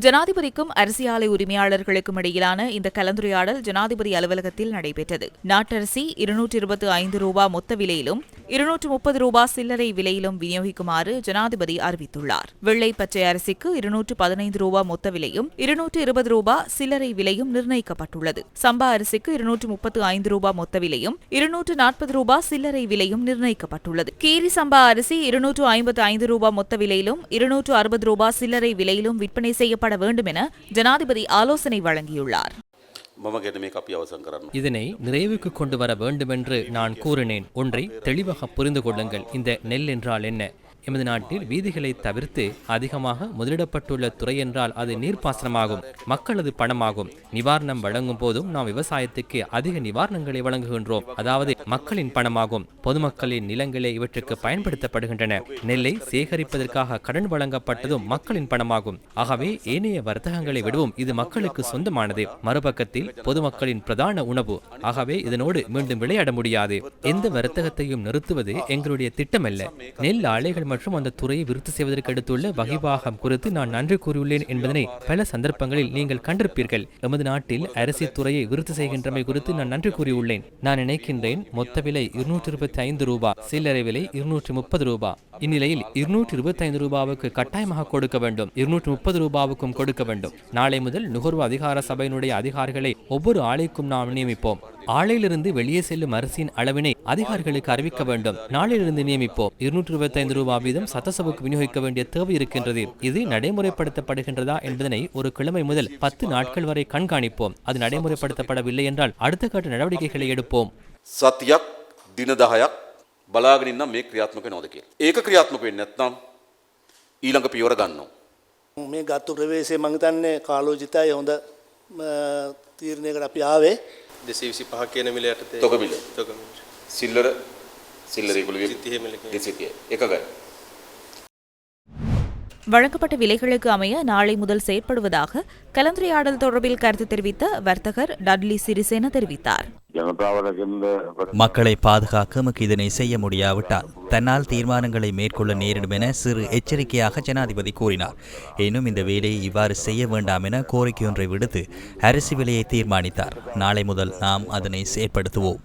ஜனாதிபதிக்கும் அரிசி ஆலை உரிமையாளர்களுக்கும் இடையிலான இந்த கலந்துரையாடல் ஜனாதிபதி அலுவலகத்தில் நடைபெற்றது. நாட்டரிசி இருநூற்று இருபத்தி ஐந்து ரூபா மொத்த விலையிலும் இருநூற்று முப்பது ரூபா சில்லறை விலையிலும் விநியோகிக்குமாறு ஜனாதிபதி அறிவித்துள்ளார். வெள்ளை பச்சை அரிசிக்கு இருநூற்று பதினைந்து ரூபா மொத்த விலையும் இருநூற்று இருபது ரூபா சில்லறை விலையும் நிர்ணயிக்கப்பட்டுள்ளது. சம்பா அரிசிக்கு இருநூற்று முப்பத்து ஐந்து ரூபா மொத்த விலையும் இருநூற்று நாற்பது ரூபா சில்லறை விலையும் நிர்ணயிக்கப்பட்டுள்ளது. கீரி சம்பா அரிசி இருநூற்று ஐம்பத்து ஐந்து ரூபா மொத்த விலையிலும் இருநூற்று அறுபது ரூபா சில்லறை விலையிலும் விற்பனை மேற்கொள்ளப்பட வேண்டும் என ஜனாதிபதி ஆலோசனை வழங்கியுள்ளார். இதனை நிறைவுக்கு கொண்டு வர வேண்டுமென்று நான் கூறினேன். ஒன்றை தெளிவாக புரிந்து கொள்ளுங்கள். இந்த நெல் என்றால் என்ன? எமது நாட்டில் வீதிகளை தவிர்த்து அதிகமாக முதலிடப்பட்டுள்ள துறை என்றால் அது நீர்ப்பாசனமாகும் மக்களது பணமாகும். நிவாரணம் வழங்கும் போதும் நாம் விவசாயத்துக்கு அதிக நிவாரணங்களை வழங்குகின்றோம். அதாவது மக்களின் பணமாகும். பொதுமக்களின் நிலங்களே இவற்றுக்கு பயன்படுத்தப்படுகின்றன. நெல்லை சேகரிப்பதற்காக கடன் வழங்கப்பட்டதும் மக்களின் பணமாகும். ஆகவே ஏனைய வர்த்தகங்களை விடவும் இது மக்களுக்கு சொந்தமானது. மறுபக்கத்தில் பொதுமக்களின் பிரதான உணவு. ஆகவே இதனோடு மீண்டும் விளையாட முடியாது. எந்த வர்த்தகத்தையும் நிறுத்துவது எங்களுடைய திட்டமல்ல. நெல் ஆலைகள் மற்றும் அந்த துறையை விருத்தி செய்வதற்கு எடுத்துள்ள வகிவாகம் குறித்து நான் நன்றி கூறியுள்ளேன் என்பதனை பல சந்தர்ப்பங்களில் நீங்கள் கண்டிருப்பீர்கள். எமது நாட்டில் அரிசி துறையை விருத்தி செய்கின்றமை குறித்து நான் நன்றி கூறியுள்ளேன். நான் நினைக்கின்றேன் மொத்த விலை இருநூற்றி இருபத்தி ஐந்து ரூபாய் சில்லறை விலை இருநூற்றி முப்பது ரூபாய் இந்நிலையில் இருநூற்றி இருபத்தி ஐந்து ரூபாவுக்கு கட்டாயமாக கொடுக்க வேண்டும். இருநூற்றி முப்பது ரூபாவுக்கும் கொடுக்க வேண்டும். நாளை முதல் நுகர்வு அதிகார சபையினுடைய அதிகாரிகளை ஒவ்வொரு ஆலைக்கும் நாம் நியமிப்போம். ஆலையிலிருந்து வெளியே செல்லும் அரிசியின் அளவினை அதிகாரிகளுக்கு அறிவிக்க வேண்டும். நாளிலிருந்து நியமிப்போம். இருநூற்றி இருபத்தைந்து ரூபாய் வீதம் சட்டசபைக்கு விநியோகிக்க வேண்டிய தேவை இருக்கின்றது. இது நடைமுறைப்படுத்தப்படுகின்றதா என்பதனை ஒரு கிழமை முதல் பத்து நாட்கள் வரை கண்காணிப்போம். அது நடைமுறைப்படுத்தப்படவில்லை என்றால் அடுத்த கட்ட நடவடிக்கைகளை எடுப்போம். சத்யக் தினதகயக் දහයක් බලාගෙනන්න මේ ක්‍රියාත්මක නොද කිය. ඒක ක්‍රියාත්මක වෙන්න නැත්නම් ඊළඟ පියවර ගන්නවා. මේ ගත්තු ප්‍රවේශය මංතන්නේ කාලෝජිතයි හොඳ ම, තීරණයකට අපි ආවේ දෙසේ විසි පහ කියන මිල යටතේ තොග මිල. තොග මිල. සිල්ලර සිල්ලරකුල සිතිය මිල කියන. දෙසිතිය එකගයි. வழங்கப்பட்ட விலைகளுக்கு அமைய நாளை முதல் செயற்படுவதாக கலந்துரையாடல் தொடர்பில் கருத்து தெரிவித்த வர்த்தகர் டட்லி சிறிசேன தெரிவித்தார் மக்களை பாதுகாக்க நமக்கு இதனை செய்ய முடியாவிட்டால் தன்னால் தீர்மானங்களை மேற்கொள்ள நேரிடும் என சிறு எச்சரிக்கையாக ஜனாதிபதி கூறினார். எனினும் இந்த வேலையை இவ்வாறு செய்ய வேண்டாம் என கோரிக்கையொன்றை விடுத்து அரிசி விலையை தீர்மானித்தார். நாளை முதல் நாம் அதனை செயற்படுத்துவோம்